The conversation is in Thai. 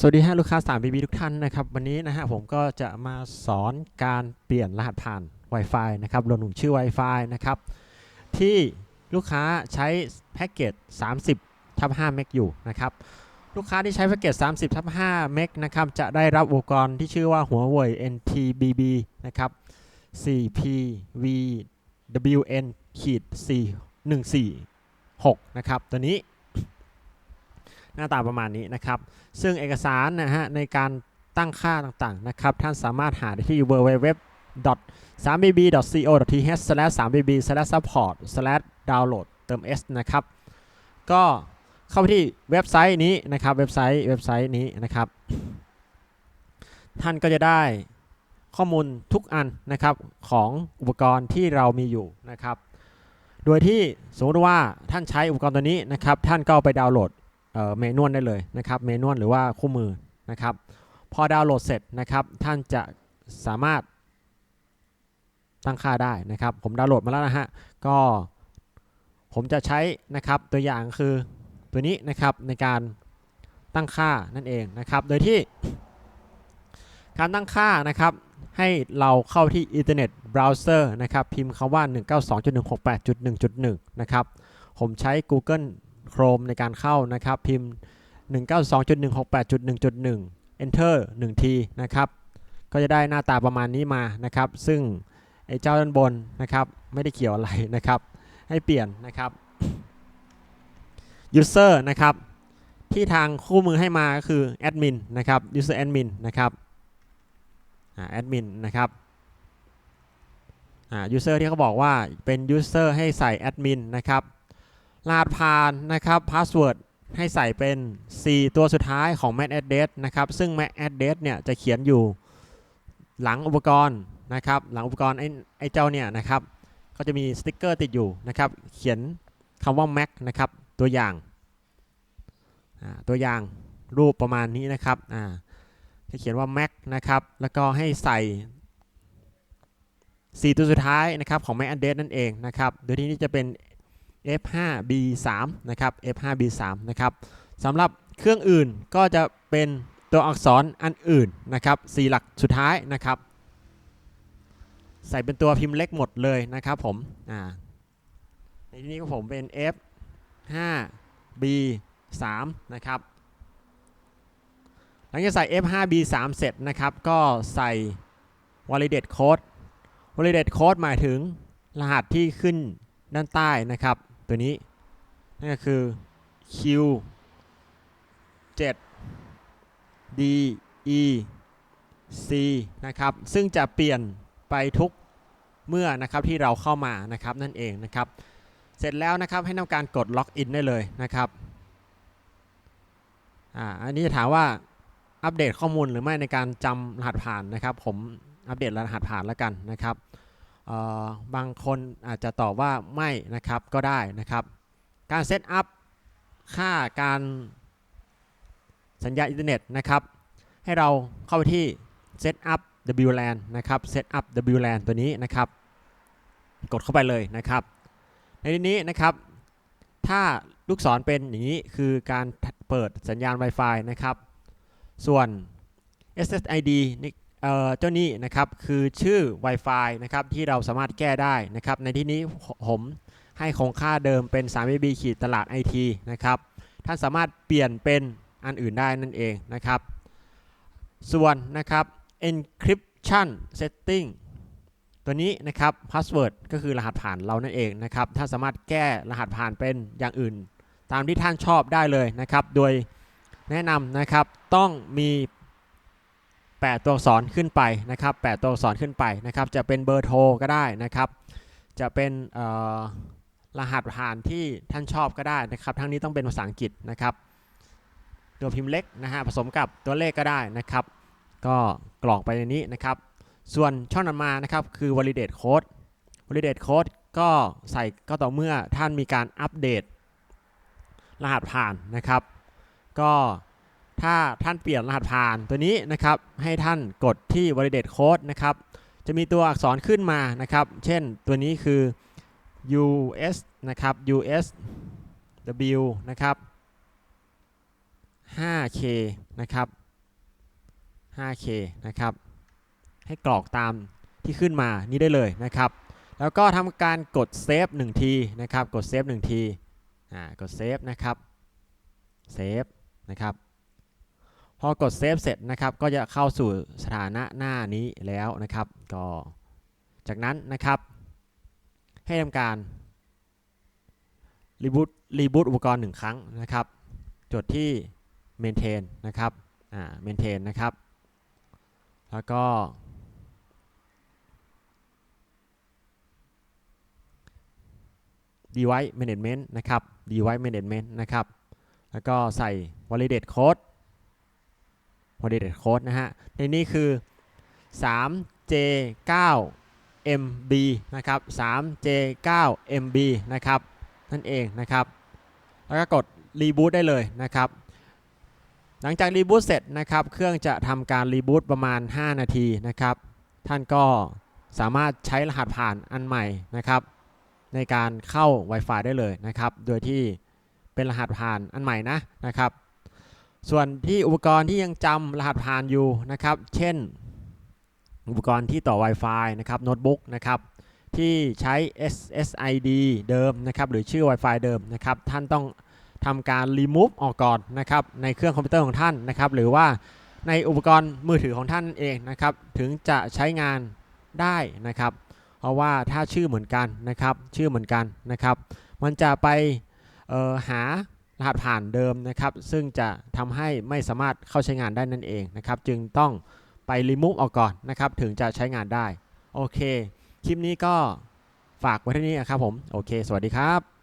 สวัสดีฮะลูกค้า3 BB ทุกท่านนะครับวันนี้นะฮะผมก็จะมาสอนการเปลี่ยนรหัสผ่าน Wi-Fi นะครับรวมถึงชื่อ Wi-Fi นะครับที่ลูกค้าใช้แพ็กเกจ 30ทับ5เมกอยู่นะครับลูกค้าที่ใช้แพ็กเกจ 30ทับ5เมกนะครับจะได้รับอุปกรณ์ที่ชื่อว่าหัวเว่ย NTBB นะครับ 4PVWN ขีด4146นะครับตัวนี้ หน้าตาประมาณนี้นะครับ ซึ่งเอกสารนะฮะในการตั้งค่าต่างๆนะครับ ท่านสามารถหาได้ที่ www.3bb.co.th/3bb/support/download เติม s นะครับ ก็เข้าไปที่เว็บไซต์นี้นะครับ เว็บไซต์เว็บไซต์นี้นะครับ ท่านก็จะได้ข้อมูลทุกอันนะครับของอุปกรณ์ที่เรามีอยู่นะครับ โดยที่สมมติว่าท่านใช้อุปกรณ์ตัวนี้นะครับ ท่านก็ไปดาวน์โหลด เมนวลได้เลยนะครับเมนวลหรือว่าคู่มือนะครับพอดาวน์โหลดเสร็จนะครับท่านจะสามารถตั้งค่าได้นะครับ ผมดาวน์โหลดมาแล้วนะฮะก็ผมจะใช้นะครับตัวอย่างคือตัวนี้นะครับในการตั้งค่านั่นเองนะครับ โดยที่ การตั้งค่านะครับให้เราเข้าที่อินเทอร์เน็ตเบราว์เซอร์นะครับพิมพ์คำว่า 192.168.1.1 นะครับ ผมใช้ Google Chrome ในการเข้านะครับ พิมพ์ 192.168.1.1 Enter 1 ทีนะครับ ก็จะได้หน้าตาประมาณนี้มานะครับ ซึ่งไอ้เจ้าด้านบนนะครับ ไม่ได้เกี่ยวอะไรนะครับ ให้เปลี่ยนนะครับ User นะครับ ที่ทางคู่มือให้มาก็คือ Admin นะครับ User Admin นะครับอ่า Admin นะครับอ่า User ที่เขาบอกว่าเป็น User ให้ใส่ Admin นะครับ รหัสผ่านนะครับพาสเวิร์ดให้ใส่เป็น 4 ตัวสุดท้ายของ MAC address นะครับ ซึ่ง MAC address เนี่ยจะเขียนอยู่หลังอุปกรณ์นะครับ หลังอุปกรณ์ไอ้ไอเจ้าเนี่ยนะครับ ก็จะมีสติ๊กเกอร์ติดอยู่นะครับ เขียนคำว่า Mac นะครับ ตัวอย่าง ตัวอย่างรูปประมาณนี้นะครับจะเขียนว่า Mac นะครับ แล้วก็ให้ใส่ 4 ตัวสุดท้ายนะครับของ MAC address นั่นเองนะครับ โดยที่นี่จะเป็น F5B3 นะครับ F5B3 นะครับสำหรับเครื่องอื่นก็จะเป็นตัวอักษรอันอื่นนะครับสี่หลักสุดท้ายนะครับ ใส่เป็นตัวพิมพ์เล็กหมดเลยนะครับผมอ่าในที่นี้ก็ผมเป็น F5B3 นะครับ หลังจากใส่ F5B3 เสร็จนะครับ ก็ใส่ validate code validate code หมายถึงรหัสที่ขึ้นด้านใต้นะครับ ตัวนี้นั่นก็คือ Q 7 D E C นะครับ ซึ่งจะเปลี่ยนไปทุกเมื่อนะครับที่เราเข้ามานะครับนั่นเองนะครับ เสร็จแล้วนะครับให้ทำการกดล็อกอินได้เลยนะครับอ่าอันนี้จะถามว่าอัปเดตข้อมูลหรือไม่ในการจำรหัสผ่านนะครับ ผมอัปเดตรหัสผ่านแล้วกันนะครับ บางคนอาจจะตอบว่าไม่นะครับก็ได้นะครับ การเซตอัพค่าการสัญญาอินเทอร์เน็ตนะครับ ให้เราเข้าไปที่ set up WLAN นะครับ set up WLAN ตัวนี้นะครับ กดเข้าไปเลยนะครับ ในที่นี้นะครับ ถ้าลูกศรเป็นอย่างนี้คือการเปิดสัญญาณ Wi-Fi นะครับ ส่วน SSID เจ้านี้นะครับคือชื่อ Wi-Fi นะครับที่เราสามารถแก้ได้นะครับ ในที่นี้ผมให้คงค่าเดิมเป็น 3BB ขีดตลาด IT นะครับท่านสามารถเปลี่ยนเป็นอันอื่นได้นั่นเองนะครับ ส่วนนะครับ encryption setting ตัวนี้นะครับ password ก็คือรหัสผ่านเรานั่นเองนะครับท่านสามารถแก้รหัสผ่านเป็นอย่างอื่น ตามที่ท่านชอบได้เลยนะครับ โดยแนะนำนะครับต้องมี 8 ตัวอักษรขึ้นไปนะครับ8ตัวอักษรขึ้นไปนะครับ จะเป็นเบอร์โทรก็ได้นะครับ จะเป็นรหัสผ่านที่ท่านชอบก็ได้นะครับ ทั้งนี้ต้องเป็นภาษาอังกฤษนะครับ ตัวพิมพ์เล็กนะฮะผสมกับตัวเลขก็ได้นะครับ ก็กรอกไปในนี้นะครับ ส่วนช่องนันมานะครับคือ validate code validate code ก็ใส่ก็ต่อเมื่อท่านมีการอัปเดต รหัสผ่านนะครับ ก็ ถ้าท่านเปลี่ยนรหัสผ่านตัวนี้นะครับ ให้ท่านกดที่ validate code นะครับ จะมีตัวอักษรขึ้นมานะครับ เช่นตัวนี้คือ US นะครับ US W นะครับ 5K นะครับ 5K นะครับ ให้กรอกตามที่ขึ้นมานี้ได้เลยนะครับ แล้วก็ทำการกดเซฟ1ทีนะครับ กดเซฟ1ที อ่า กดเซฟนะครับ เซฟนะครับ พอกดเซฟเสร็จนะครับก็จะเข้าสู่สถานะหน้านี้แล้วนะครับ ก็จากนั้นนะครับ ให้ทำการรีบูตรีบูตอุปกรณ์หนึ่งครั้งนะครับจดที่ maintain นะครับอ่า maintain นะครับ แล้วก็ device management นะครับ device management นะครับ แล้วก็ใส่ validate code validate code นะฮะ ในนี้คือ 3J9MB นะครับ 3J9MB นะครับ นั่นเองนะครับ แล้วก็กด reboot ได้เลยนะครับ หลังจากรีบูตเสร็จนะครับ เครื่องจะทำการรีบูตประมาณ 5 นาทีนะครับ ท่านก็สามารถใช้รหัสผ่านอันใหม่นะครับ ในการเข้า Wi-Fi ได้เลยนะครับ โดยที่เป็นรหัสผ่านอันใหม่นะนะครับ ส่วนที่อุปกรณ์ที่ยังจำรหัสผ่านอยู่นะครับ เช่น อุปกรณ์ที่ต่อ Wi-Fi นะครับโน้ตบุ๊กนะครับที่ใช้ SSID เดิมนะครับหรือชื่อ Wi-Fi เดิมนะครับท่านต้องทำการ remove ออกก่อนนะครับในเครื่องคอมพิวเตอร์ของท่านนะครับหรือว่าในอุปกรณ์มือถือของท่านเองนะครับถึงจะใช้งานได้นะครับ เพราะว่าถ้าชื่อเหมือนกันนะครับชื่อเหมือนกันนะครับ มันจะไปหา รหัสผ่านเดิมนะครับ ซึ่งจะทำให้ไม่สามารถเข้าใช้งานได้นั่นเองนะครับ จึงต้องไปรีมูฟออกก่อนนะครับ ถึงจะใช้งานได้ โอเค คลิปนี้ก็ฝากไว้ที่นี้นะครับผม โอเค สวัสดีครับ